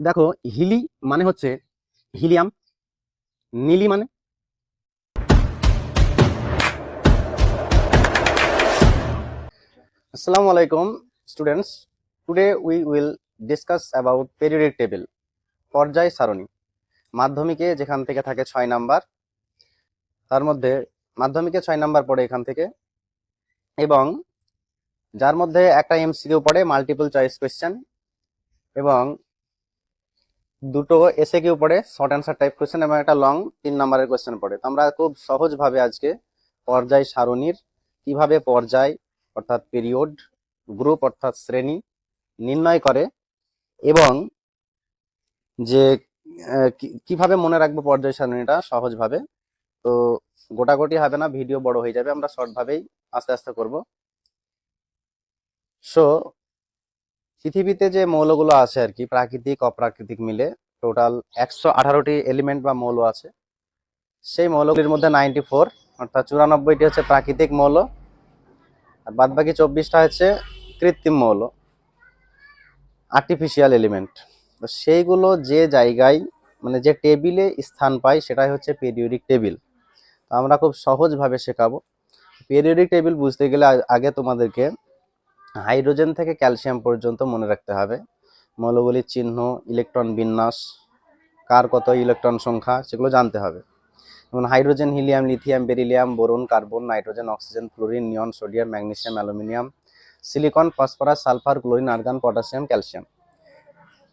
দেখো, হিলি মানে হচ্ছে, হিলিয়াম, নীলি মানে? আসসালামু আলাইকুম students today we will discuss about periodic table পর্যায় সারণী। মাধ্যমিকে যেখান থেকে থাকে ছয় নাম্বার, তার মধ্যে মাধ্যমিকে ছয় নাম্বার পড়ে এখান থেকে। এবং যার মধ্যে একটা এমসিকিউ পড়ে মাল্টিপল চয়েস কোয়েশ্চেন এবং দুটো এসে কিউ পড়ে শর্ট অ্যান্সার টাইপ কোয়েশ্চেন এবং একটা লং তিন নাম্বারের কোয়েশ্চেন পড়ে। তো আমরা খুব সহজভাবে আজকে পর্যায় সারণীর কীভাবে পর্যায় অর্থাৎ পিরিয়ড গ্রুপ অর্থাৎ শ্রেণি নির্ণয় করে এবং যে কীভাবে মনে রাখব পর্যায় সারণীটা সহজভাবে। তো গোটাগুটি হবে না ভিডিও বড় হয়ে যাবে, আমরা শর্টভাবেই আস্তে আস্তে করব। সো পৃথিবীতে যে মৌলগুলো আছে আর কি, প্রাকৃতিক, অপ্রাকৃতিক মিলে টোটাল একশো আঠারোটি এলিমেন্ট বা মৌল আছে। সেই মৌলগুলির মধ্যে নাইনটি ফোর অর্থাৎ চুরানব্বইটি হচ্ছে প্রাকৃতিক মৌল, আর বাদ বাকি চব্বিশটা হচ্ছে কৃত্রিম মৌল আর্টিফিশিয়াল এলিমেন্ট তো সেইগুলো যে জায়গায় মানে যে টেবিলে স্থান পায়, সেটাই হচ্ছে পিরিয়ডিক টেবিল তো আমরা খুব সহজভাবে শেখাবো। পিরিয়ডিক টেবিল বুঝতে গেলে আগে তোমাদেরকে হাইড্রোজেন থেকে ক্যালসিয়াম পর্যন্ত মনে রাখতে হবে। মৌলগুলির চিহ্ন, ইলেকট্রন বিন্যাস, কার কত ইলেকট্রন সংখ্যা, সেগুলো জানতে হবে। যেমন hydrogen, helium, lithium, beryllium, boron, carbon, nitrogen, oxygen, fluorine, neon, sodium, magnesium, aluminium, silicon, phosphorus, sulphur, chlorine, argon, potassium, calcium.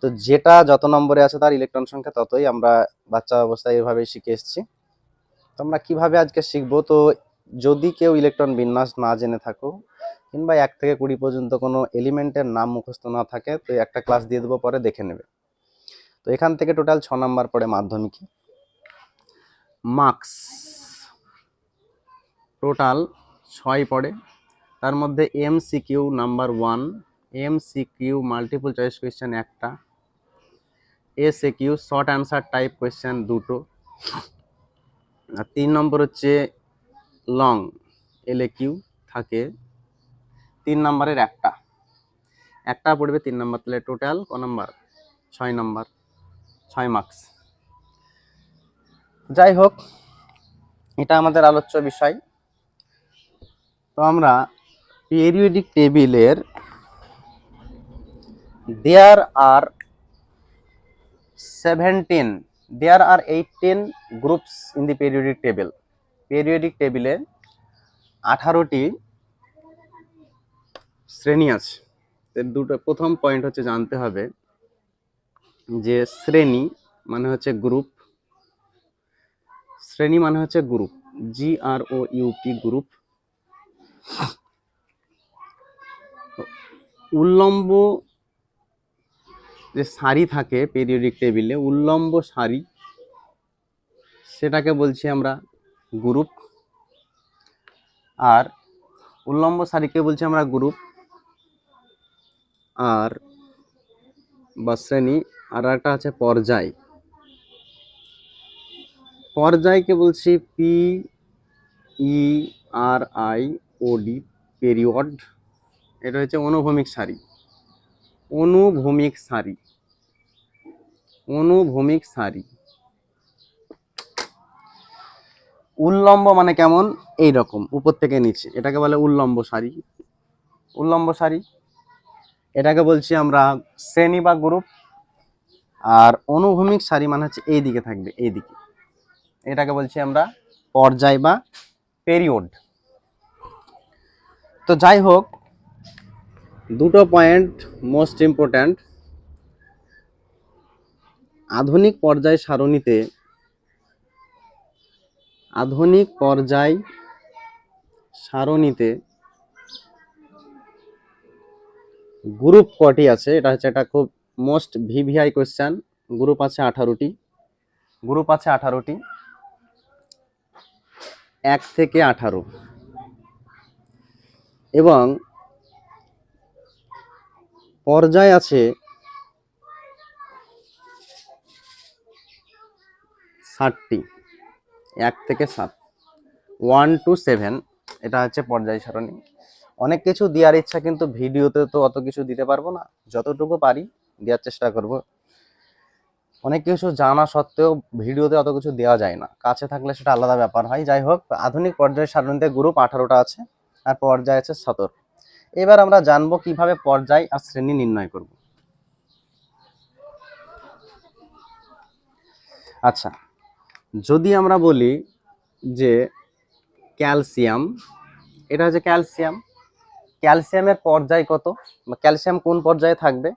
তো যেটা যত নম্বরে আছে তার ইলেকট্রন সংখ্যা ততই আমরা বাচ্চা অবস্থায় এভাবেই শিখে এসেছি। তো আমরা কীভাবে আজকে শিখব? তো যদি কেউ ইলেকট্রন বিন্যাস না জেনে থাকো, কিংবা এক থেকে কুড়ি পর্যন্ত কোনো এলিমেন্টের নাম মুখস্থ না থাকে, তো একটা ক্লাস দিয়ে দেবো, পরে দেখে নেবে। তো এখান থেকে টোটাল ছ নাম্বার পড়ে মাধ্যমিকে। মার্কস টোটাল ছয় পড়ে। তার মধ্যে M C Q number one M C Q multiple choice question একটা S A Q short answer type question দুটো। আর তিন নম্বর হচ্ছে লং এল এ কিউ থাকে। তিন নম্বরের একটা। একটা পড়বে তিন নম্বর, তাহলে টোটাল ক নম্বর? ছয় নম্বর। ছয় মার্কস যাই হোক, এটা আমাদের আলোচ্য বিষয়। তো আমরা পিরিয়ডিক টেবিলের there are seventeen there are eighteen groups in the periodic table periodic টেবিলে আঠারোটি শ্রেণি আছে। দুটো, প্রথম পয়েন্ট হচ্ছে জানতে হবে যে শ্রেণি মানে হচ্ছে গ্রুপ শ্রেণি মানে হচ্ছে group G R O U P group উল্লম্ব যে সারি থাকে পেরিয়ডিক টেবিলে উল্লম্ব সারি, সেটাকে বলছি আমরা গ্রুপ। আর উল্লম্ব সারিকে বলছি আমরা গ্রুপ। আর বা শ্রেণি। আর একটা আছে পর্যায়। পর্যায়কে বলছি P E R I O D period এটা হচ্ছে অনুভূমিক সারি। অনুভূমিক সারি। অনুভূমিক সারি। উল্লম্ব মানে কেমন? এই রকম উপর থেকে নিচে। এটাকে বলে উল্লম্ব শাড়ি উল্লম্ব শাড়ি এটাকে বলছি আমরা শ্রেণি বা গ্রুপ। আর অনুভূমিক সারি মানে হচ্ছে এই দিকে থাকবে, এই দিকে। এটাকে বলছি আমরা পর্যায় বা পেরিয়ড তো যাই হোক, দুটো পয়েন্ট মোস্ট ইম্পর্ট্যান্ট আধুনিক পর্যায় সারণীতে আধুনিক পর্যায় সারণীতে গ্রুপ কটি আছে? এটা হচ্ছে একটা খুব মোস্ট ভিভিআই কোয়েশ্চেন গ্রুপ আছে আঠারোটি। গ্রুপ আছে আঠারোটি। এক থেকে আঠারো। এবং পর্যায় আছে ষাটটি। এক থেকে সাত। ওয়ান টু সেভেন এটা হচ্ছে পর্যায় সারণী। অনেক কিছু দেওয়ার ইচ্ছা, কিন্তু ভিডিওতে তো অত কিছু দিতে পারব না। যতটুকু পারি, দেওয়ার চেষ্টা করব। অনেক কিছু জানা সত্ত্বেও ভিডিওতে অত কিছু দেওয়া যায় না। কাছে থাকলে সেটা আলাদা ব্যাপার হয়। যাই হোক, আধুনিক পর্যায়ে সাধারণত গ্রুপ আঠারোটা আছে, আর পর্যায় আছে সতেরো। এবার আমরা জানব কীভাবে পর্যায় আর শ্রেণি নির্ণয় করব। আচ্ছা যদি আমরা বলি যে ক্যালসিয়াম, এটা হচ্ছে ক্যালসিয়াম। ক্যালসিয়ামের পর্যায় কত? বা ক্যালসিয়াম কোন পর্যায়ে থাকবে?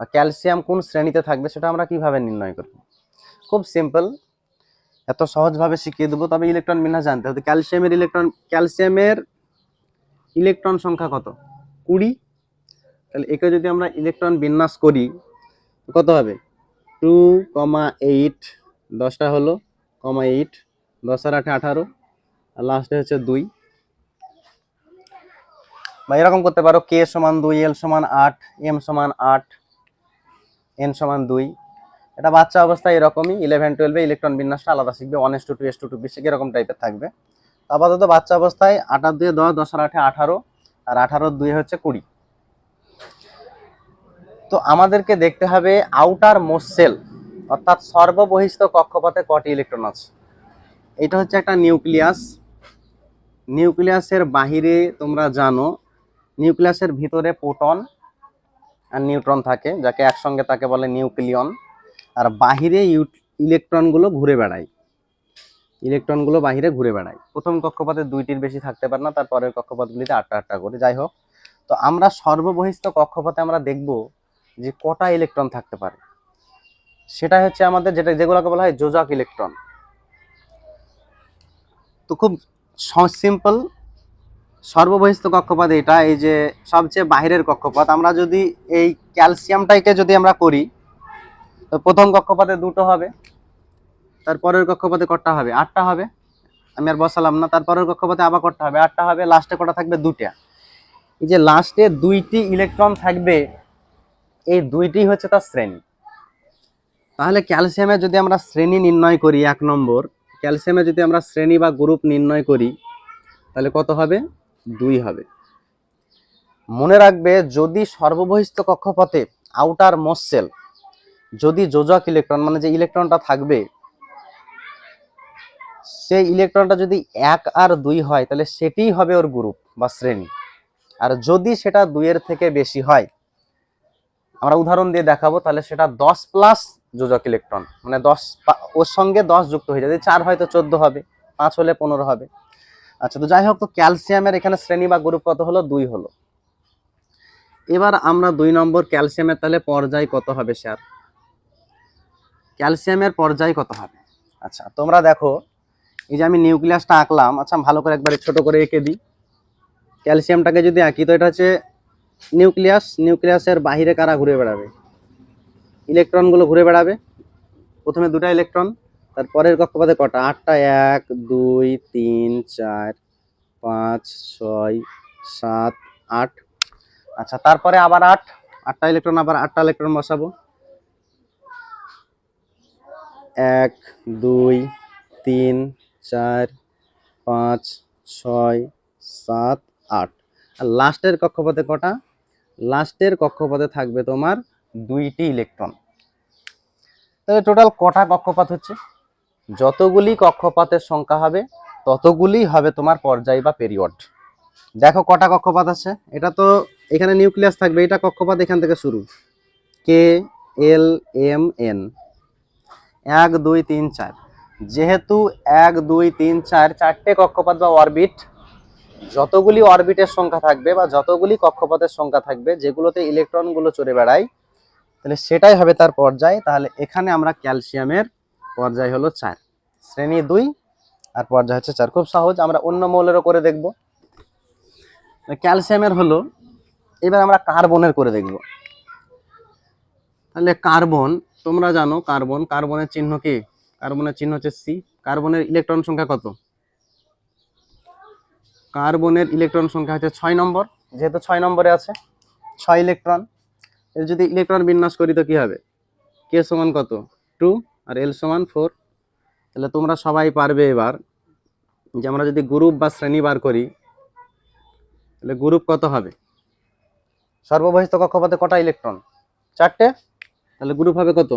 বা ক্যালসিয়াম কোন শ্রেণীতে থাকবে? সেটা আমরা কীভাবে নির্ণয় করব? খুব সিম্পল এত সহজভাবে শিখিয়ে দেবো, তবে ইলেকট্রন বিন্যাস জানতে হবে। ক্যালসিয়ামের ইলেকট্রন ক্যালসিয়ামের ইলেকট্রন সংখ্যা কত? কুড়ি। তাহলে একে যদি আমরা ইলেকট্রন বিন্যাস করি, কত হবে? টু কমা এইট দশটা হলো কমা এইট দশ আর আটে আঠারো, আর লাস্টে হচ্ছে দুই। বা এরকম করতে পারো কে সমান দুই এল সমান আট এম সমান আট এন সমান দুই। এটা বাচ্চা অবস্থায় এরকমই ইলেভেন টুয়েলভে ইলেকট্রন বিন্যাসটা আলাদা শিখবে one S two two S two two basic এরকম টাইপের থাকবে। আপাতত বাচ্চা অবস্থায় আটার দুয়ে দশ দশ আর আঠে আঠারো, আর আঠারোর দুই হচ্ছে কুড়ি। তো আমাদেরকে দেখতে হবে আউটার মোসেল অর্থাৎ সর্ববহিস্থ কক্ষপথে কটি ইলেকট্রন আছে? এটা হচ্ছে একটা নিউক্লিয়াস। নিউক্লিয়াসের বাহিরে তোমরা জানো, নিউক্লিয়াসের ভিতরে প্রোটন আর নিউট্রন থাকে, যাকে একসঙ্গে তাকে বলে নিউক্লিয়ন। আর বাহিরে ইলেকট্রনগুলো ঘুরে বেড়ায়। ইলেকট্রনগুলো বাহিরে ঘুরে বেড়ায়। প্রথম কক্ষপথে দুইটির বেশি থাকতে পারে না তারপরের কক্ষপথগুলিতে আটটা আটটা করে। যাই হোক, তো আমরা সর্ববহিস্থ কক্ষপথে আমরা দেখব যে কটা ইলেকট্রন থাকতে পারে। সেটা হচ্ছে আমাদের যেটা, যেগুলোকে বলা হয় যোজক ইলেকট্রন। তো খুব সিম্পল সর্ববহিস্থ কক্ষপথ এটা এই যে সবচেয়ে বাইরের কক্ষপথ। আমরা যদি এই ক্যালসিয়ামটাকে যদি আমরা করি, তো প্রথম কক্ষপথে দুটো হবে তারপরের কক্ষপথে কটা হবে? আটটা হবে। আমি আর বসালাম না তারপরের কক্ষপথে আবার কটা হবে? আটটা হবে লাস্টে কটা থাকবে? দুটা এই যে লাস্টে দুইটি ইলেকট্রন থাকবে, এই দুইটি হচ্ছে তার শ্রেণি। তাহলে ক্যালসিয়ামে যদি আমরা শ্রেণি নির্ণয় করি, এক নম্বর, ক্যালসিয়ামে যদি আমরা শ্রেণি বা গ্রুপ নির্ণয় করি, তাহলে কত হবে? দুই হবে। মনে রাখবে, যদি সর্ববহিস্থ কক্ষপথে আউটার মোসেল যদি যোজক ইলেকট্রন মানে যে ইলেকট্রনটা থাকবে, সেই ইলেকট্রনটা যদি এক আর দুই হয়, তাহলে সেটিই হবে ওর গ্রুপ বা শ্রেণি। আর যদি সেটা দুইয়ের থেকে বেশি হয় আমরা উদাহরণ দিয়ে দেখাবো, তাহলে সেটা দশ প্লাস যোজক ইলেকট্রন মানে দশ ওর সঙ্গে দশ যুক্ত হয়ে যাবে চার হয়তো চোদ্দ হবে, পাঁচ হলে পনেরো হবে। আচ্ছা তো যাই হোক, তো ক্যালসিয়ামের এখানে শ্রেণি বা গ্রুপ কত হলো? দুই হলো। এবার আমরা দুই নম্বর ক্যালসিয়ামের তাহলে পর্যায় কত হবে, স্যার? ক্যালসিয়ামের পর্যায় কত হবে? আচ্ছা তোমরা দেখো, এই যে আমি নিউক্লিয়াসটা আঁকলাম আচ্ছা ভালো করে একবার ছোট করে এঁকে দিই। ক্যালসিয়ামটাকে যদি আঁকি, তো এটা হচ্ছে নিউক্লিয়াস, নিউক্লিয়াসের বাইরে কারা ঘুরে বেড়াবে? ইলেকট্রনগুলো ঘুরে বেড়াবে। প্রথমে দুটো ইলেকট্রন তারপরের কক্ষপথে কটা? আটটা, এক, দুই, তিন, চার, পাঁচ, ছয়, সাত, আট। আচ্ছা তারপরে আবার আট। আটটা ইলেকট্রন, আবার আটটা ইলেকট্রন বসাবো। এক, দুই, তিন, চার, পাঁচ, ছয়, সাত, আট। আর লাস্টের কক্ষপথে কটা? লাস্টের কক্ষপথে থাকবে তোমার দুইটি ইলেকট্রন। তবে টোটাল কটা কক্ষপথ হচ্ছে? যতগুলি কক্ষপথের সংখ্যা হবে, ততগুলি হবে তোমার পর্যায় বা পেরিয়ড দেখো কটা কক্ষপথ আছে। এটা তো এখানে নিউক্লিয়াস থাকবে, এটা কক্ষপথ এখান থেকে শুরু। কে এল এম এন এক, দুই, তিন, চার। যেহেতু এক, দুই, তিন, চার, চারটে কক্ষপথ বা অরবিট যতগুলি অরবিটের সংখ্যা থাকবে বা যতগুলি কক্ষপথের সংখ্যা থাকবে, যেগুলোতে ইলেকট্রনগুলো চড়ে বেড়ায়, তাহলে সেটাই হবে তার পর্যায়। তাহলে এখানে আমরা ক্যালসিয়ামের পর্যায় হলো চার। শ্রেণি দুই, আর পর্যায় হচ্ছে চার। খুব সহজ, আমরা অন্য মৌলেরও করে দেখব। ক্যালসিয়ামের হলো, এবার আমরা কার্বনের করে দেখব। তাহলে কার্বন, তোমরা জানো কার্বন, কার্বনের চিহ্ন কি? কার্বনের চিহ্ন হচ্ছে সি কার্বনের ইলেকট্রন সংখ্যা কত? কার্বনের ইলেকট্রন সংখ্যা হচ্ছে ছয় নম্বর। যেহেতু ছয় নম্বরে আছে, ছয় ইলেকট্রন। এর যদি ইলেকট্রন বিন্যাস করি তো কী হবে? কে সমান কত? টু আর এল সমান ফোর। তাহলে তোমরা সবাই পারবে এবার যে আমরা যদি গ্রুপ বা শ্রেণি বার করি, তাহলে গ্রুপ কত হবে? সর্ববহিস্থ কক্ষপথে কটা ইলেকট্রন? চারটে? তাহলে গ্রুপ হবে কত?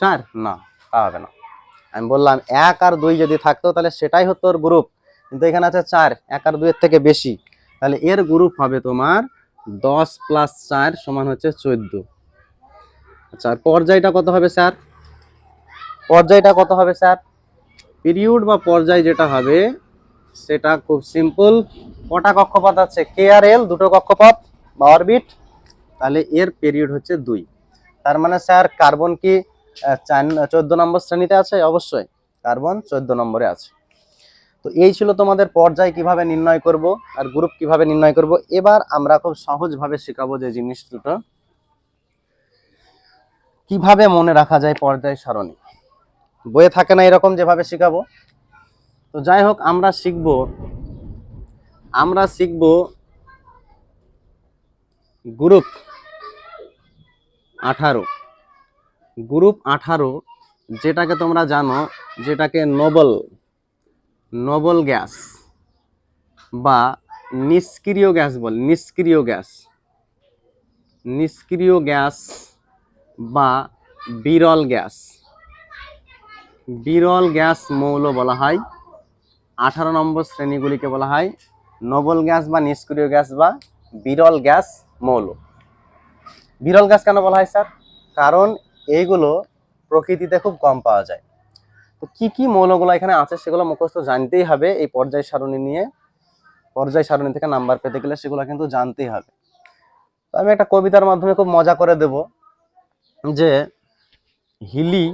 চার? না, তা হবে না। আমি বললাম এক আর দুই যদি থাকতো, তাহলে সেটাই হতো ওর গ্রুপ। কিন্তু এখানে আছে চার, এক আর দুয়ের থেকে বেশি। তাহলে এর গ্রুপ হবে তোমার দশ প্লাস চার সমান হচ্ছে চোদ্দ। আচ্ছা আর পর্যায়টা কত হবে স্যার? পর্যায়টা কত হবে স্যার? পিরিয়ড বা পর্যায় যেটা হবে, সেটা খুব সিম্পল কটা কক্ষপথ আছে? কে আর এল দুটো কক্ষপথ, বা অরবিট তাহলে এর পিরিয়ড হচ্ছে দুই। তার মানে স্যার কার্বন কি চোদ্দ নম্বর শ্রেণীতে আছে? অবশ্যই। কার্বন চোদ্দ নম্বরে আছে। তো এই ছিল তোমাদের পর্যায় কীভাবে নির্ণয় করব আর গ্রুপ কীভাবে নির্ণয় করব। এবার আমরা খুব সহজভাবে শেখাবো যে জিনিস দুটো। কীভাবে মনে রাখা যায় পর্যায় সারণী? বইয়ে থাকে না এরকম যেভাবে শেখাবো? তো যাই হোক, আমরা শিখব আমরা শিখব গ্রুপ আঠারো। গ্রুপ আঠারো, যেটাকে তোমরা জানো, যেটাকে নোবেল নোবেল গ্যাস বা নিষ্ক্রিয় গ্যাস বল, নিষ্ক্রিয় গ্যাস। নিষ্ক্রিয় গ্যাস বা বিরল গ্যাস। বিরল গ্যাস মৌল বলা হয়, আঠারো নম্বর শ্রেণীগুলিকে বলা হয়, নোবেল গ্যাস বা নিষ্ক্রিয় গ্যাস বা বিরল গ্যাস মৌল। বিরল গ্যাস কেন বলা হয় স্যার? কারণ এইগুলো প্রকৃতিতে খুব কম পাওয়া যায়। তো কি কি মৌলগুলো এখানে আছে সেগুলো মুখস্থ জানতেই হবে এই পর্যায় সারণী নিয়ে। পর্যায় সারণী থেকে নাম্বার পেতে গেলে সেগুলো কিন্তু জানতেই হবে। তো আমি একটা কবিতার মাধ্যমে খুব মজা করে দেব যে, হিলি,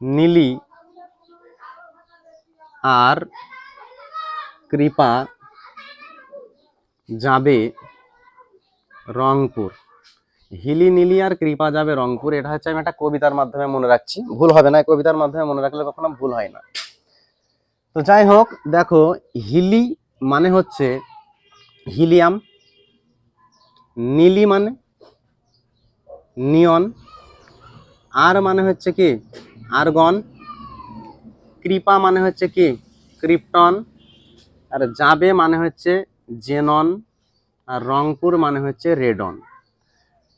নীলি আর কৃপা যাবে রংপুর। হিলি নীলি আর কৃপা যাবে রংপুর, এটা হচ্ছে আমি একটা কবিতার মাধ্যমে মনে রাখছি। ভুল হবে না, কবিতার মাধ্যমে মনে রাখলে কখনো ভুল হয় না। তো যাই হোক, দেখো, হিলি মানে হচ্ছে হিলিয়াম, নীলি মানে নিয়ন, আর মানে হচ্ছে কি, আরগন, কৃপা মানে হচ্ছে কি, ক্রিপ্টন, আর যাবে মানে হচ্ছে জেনন, আর রংপুর মানে হচ্ছে রেডন।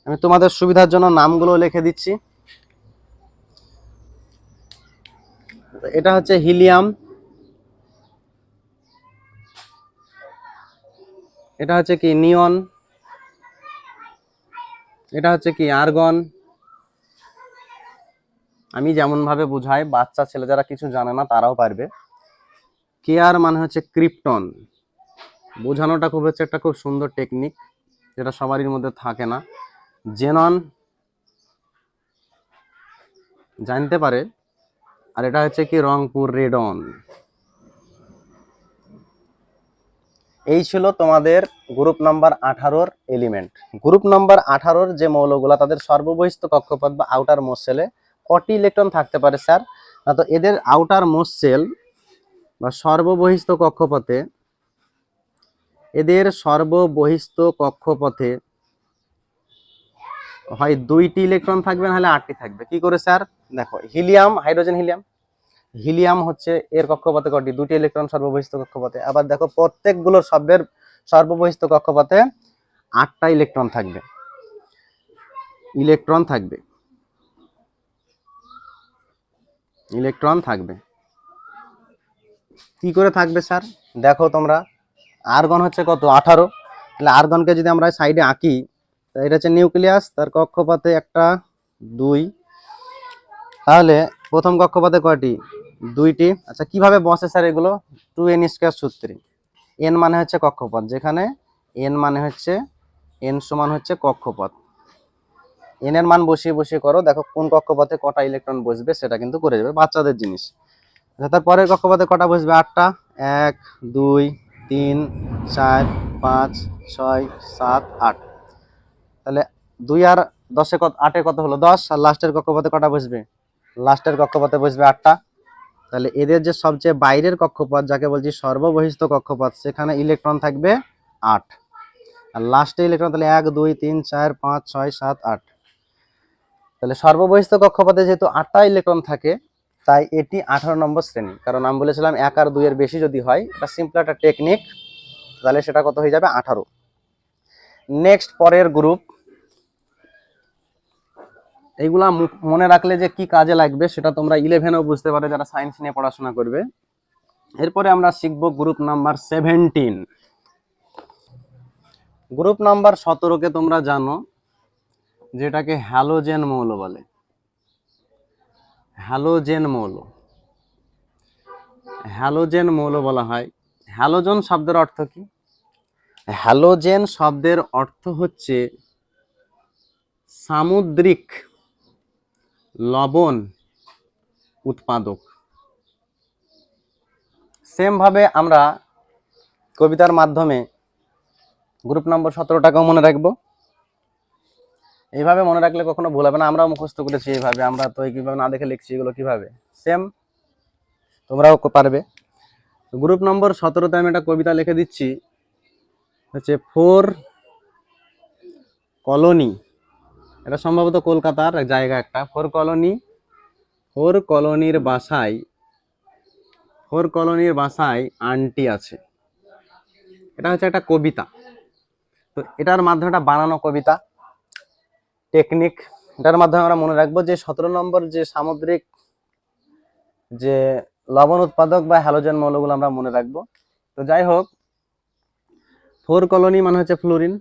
আমি তোমাদের সুবিধার জন্য নামগুলো লিখে দিচ্ছি। এটা হচ্ছে হিলিয়াম। এটা হচ্ছে কি নিয়ন। এটা হচ্ছে কি আর্গন। আমি যেমন ভাবে বুঝাই, বাচ্চা, ছেলে যারা কিছু জানে না, তারাও পারবে। কেয়ার মানে হচ্ছে ক্রিপ্টন। বোঝানোটা খুব হচ্ছে একটা খুব সুন্দর টেকনিক, যেটা সবারই মধ্যে থাকে না। জেনন জানতে পারে। আর এটা হচ্ছে কি রংপুর রেডন এই ছিল তোমাদের গ্রুপ নাম্বার আঠারোর এলিমেন্ট। গ্রুপ নাম্বার আঠারোর যে মৌলগুলা, তাদের সর্ববহিস্থ কক্ষপথ বা আউটার মোসেলে কটি ইলেকট্রন থাকতে পারে, স্যার? তো এদের আউটার মোসেল বা সর্ববহিস্থ কক্ষপথে, এদের সর্ববহিস্থ কক্ষপথে হয় দুইটি ইলেকট্রন থাকবে, নাহলে আটটি থাকবে। কি করে, স্যার? দেখো হিলিয়াম হাইড্রোজেন হিলিয়াম হিলিয়াম হচ্ছে এর কক্ষপথে কটি? দুটি ইলেকট্রন সর্ববহিস্থ কক্ষপথে। আবার দেখো প্রত্যেকগুলোর শব্দের সর্ববহিস্থ কক্ষপথে আটটা ইলেকট্রন থাকবে। ইলেকট্রন থাকবে। ইলেকট্রন থাকবে। কি করে থাকবে, স্যার? দেখো তোমরা। আর্গন হচ্ছে কত? আঠারো। তাহলে আর্গনকে যদি আমরা সাইডে আঁকি এটা হচ্ছে নিউক্লিয়াস, তার কক্ষপথে একটা, দুই। তাহলে প্রথম কক্ষপথে কয়টি? দুইটি। আচ্ছা কীভাবে বসে স্যার এগুলো? টু এন স্কোয়ার সূত্রে। এন মানে হচ্ছে কক্ষপথ, যেখানে এন মানে হচ্ছে, এন সমান হচ্ছে কক্ষপথ। এন এর মান বসিয়ে বসিয়ে করো, দেখো কোন কক্ষপথে কটা ইলেকট্রন বসবে, সেটা কিন্তু করে যাবে বাচ্চাদের জিনিস। আচ্ছা তার পরের কক্ষপথে কটা বসবে? আটটা। এক, দুই, তিন, চার, পাঁচ, ছয়, সাত, আট। তাহলে দুই আর দশে কত, আটে কত হলো? দশ, আর লাস্টের কক্ষপথে কটা বসবে? লাস্টের কক্ষপথে বসবে আটটা। তাহলে এদের যে সবচেয়ে বাইরের কক্ষপথ, যাকে বলছি সর্ববহিস্থ কক্ষপথ, সেখানে ইলেকট্রন থাকবে আট। আর লাস্টে ইলেকট্রন তাহলে এক, দুই, তিন, চার, পাঁচ, ছয়, সাত, আট। তাহলে সর্ববহিস্থ কক্ষপথে যেহেতু আটটা ইলেকট্রন থাকে, তাই এটি আঠারো নম্বর শ্রেণি। কারণ আমি বলেছিলাম এক আর দুইয়ের বেশি যদি হয়, এটা সিম্পল একটা টেকনিক তাহলে সেটা কত হয়ে যাবে? আঠারো। নেক্সট পরের গ্রুপ এইগুলা মনে রাখলে যে কি কাজে লাগবে সেটা তোমরা ইলেভেনেও বুঝতে পারবে যারা সায়েন্স নিয়ে পড়াশোনা করবে। এরপরে আমরা শিখব group number seventeen group number সতেরোকে তোমরা জানো, যেটাকে হ্যালোজেন মৌল বলে। হ্যালোজেন মৌল। হ্যালোজেন মৌল বলা হয়। হ্যালোজেন শব্দের অর্থ কি? হ্যালোজেন শব্দের অর্থ হচ্ছে সামুদ্রিক লবণ উৎপাদক। সেম ভাবে আমরা কবিতার মাধ্যমে গ্রুপ নম্বর সতেরোটাকেও মনে রাখব। এইভাবে মনে রাখলে কখনো ভুল হবে না, আমরাও মুখস্থ করেছি এইভাবে, আমরা তো কীভাবে না দেখে লিখছি এগুলো কীভাবে। সেম তোমরাও পারবে। গ্রুপ নম্বর সতেরোতে আমি একটা কবিতা লিখে দিচ্ছি, হচ্ছে, ফোর কলোনি। এটা সম্ভবত কলকাতার জায়গা একটা। ফোর কলোনি, ফোর কলোনির বাসায়, ফোর কলোনির বাসায় আন্টি আছে। এটা হচ্ছে একটা কবিতা। তো এটার মাধ্যমে একটা বানানো কবিতা, টেকনিক। এটার মাধ্যমে আমরা মনে রাখব যে সতেরো নম্বর যে সামুদ্রিক যে লবণ উৎপাদক বা হ্যালোজেন মৌলগুলো আমরা মনে রাখব। তো যাই হোক, ফোর কলোনি মানে হচ্ছে ফ্লোরিন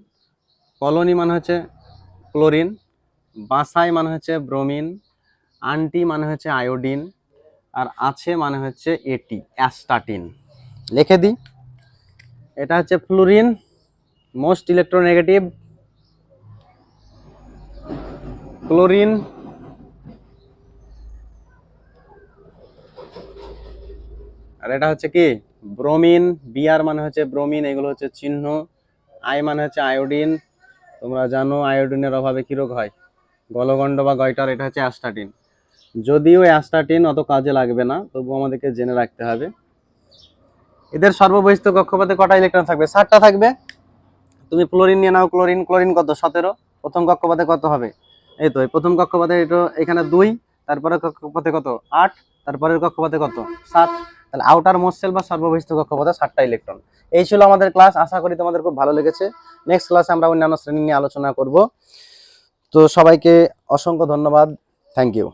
কলোনি মানে হচ্ছে ক্লোরিন বাসাই মানে হচ্ছে ব্রোমিন, আন্টি মানে হচ্ছে আয়োডিন, আর আছে মানে হচ্ছে এটি, অ্যাস্টাটিন। লিখে দিই। এটা হচ্ছে ফ্লোরিন, মোস্ট ইলেকট্রোনেগেটিভ। ক্লোরিন আর এটা হচ্ছে কি? ব্রোমিন বিআর মানে হচ্ছে ব্রোমিন, এগুলো হচ্ছে চিহ্ন। আই মানে হচ্ছে আয়োডিন। তোমরা জানো আয়োডিনের অভাবে কি রোগ হয়? গলগণ্ড বা গয়টার, এটা হচ্ছে অ্যাস্টাটিন যদিও অ্যাস্টাটিন অত কাজে লাগবে না তবু আমাদেরকে জেনে রাখতে হবে। এদের সর্ববহিষ্ঠ কক্ষপথে কটা ইলেকট্রন থাকবে? ষাটটা থাকবে। তুমি ক্লোরিন নিয়ে নাও, ক্লোরিন ক্লোরিন কত? সতেরো। প্রথম কক্ষপথে কত হবে? এই তো প্রথম কক্ষপথে এটা, এখানে দুই, তারপরে কক্ষপথে কত? আট, তারপরের কক্ষপথে কত? সাত। তাহলে আউটার মোস্টেল বা সর্ববহিষ্ঠ কক্ষপথে সাতটা ইলেকট্রন এই ছিল আমাদের ক্লাস আশা করি তোমাদের খুব ভালো লেগেছে। নেক্সট ক্লাসে আমরা অন্যান্য শ্রেণি নিয়ে আলোচনা করব। তো সবাইকে অসংখ্য ধন্যবাদ। Thank you